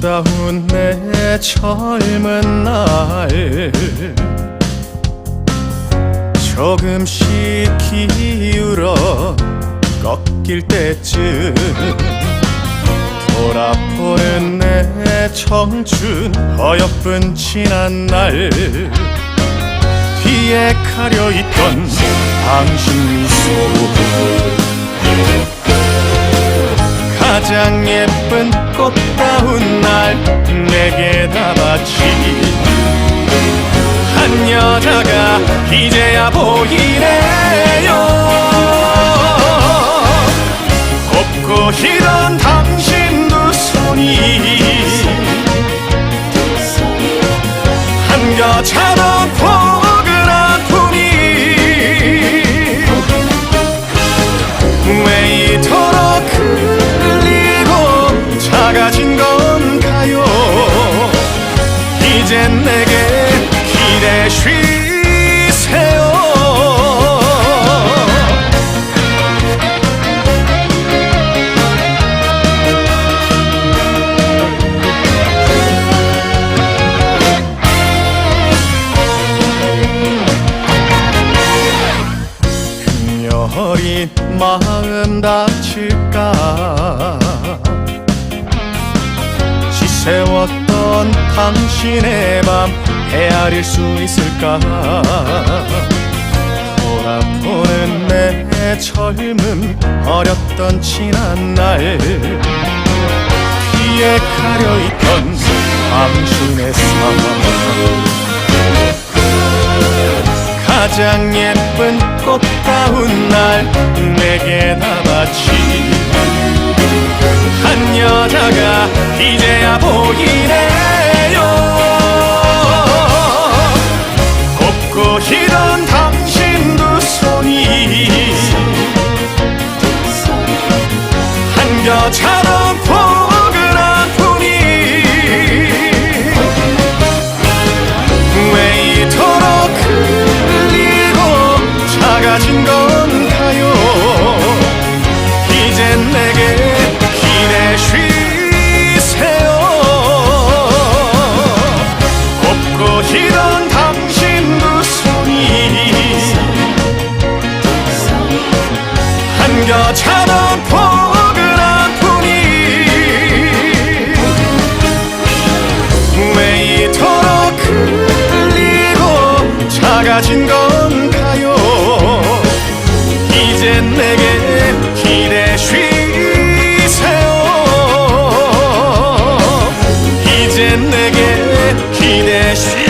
꽃다운 내 젊은 날. 조금씩 기울어 꺾일 때쯤 돌아보는 내 청춘 어여쁜 지난 날. 뒤에 가려 있던 당신 미소 가장 예쁜 꽃다운 날 내게 다 바치. 한 여자가 이제야 보이네 이젠 내게 기대 쉬세요. 여린 마음 다칠까? 지새웠 던 당신의 밤 헤아릴 수 있을까? 돌아보는 내 젊음 어렸던 지난 날. 피에 가려 있던 당신의 삶. 가장 예쁜 꽃다운 날 내게 다 바치 한 여자가 이제야 보이네 사라진 건가요. 이제 내게 기대 쉬세요. 이제 내게 기대 쉬세요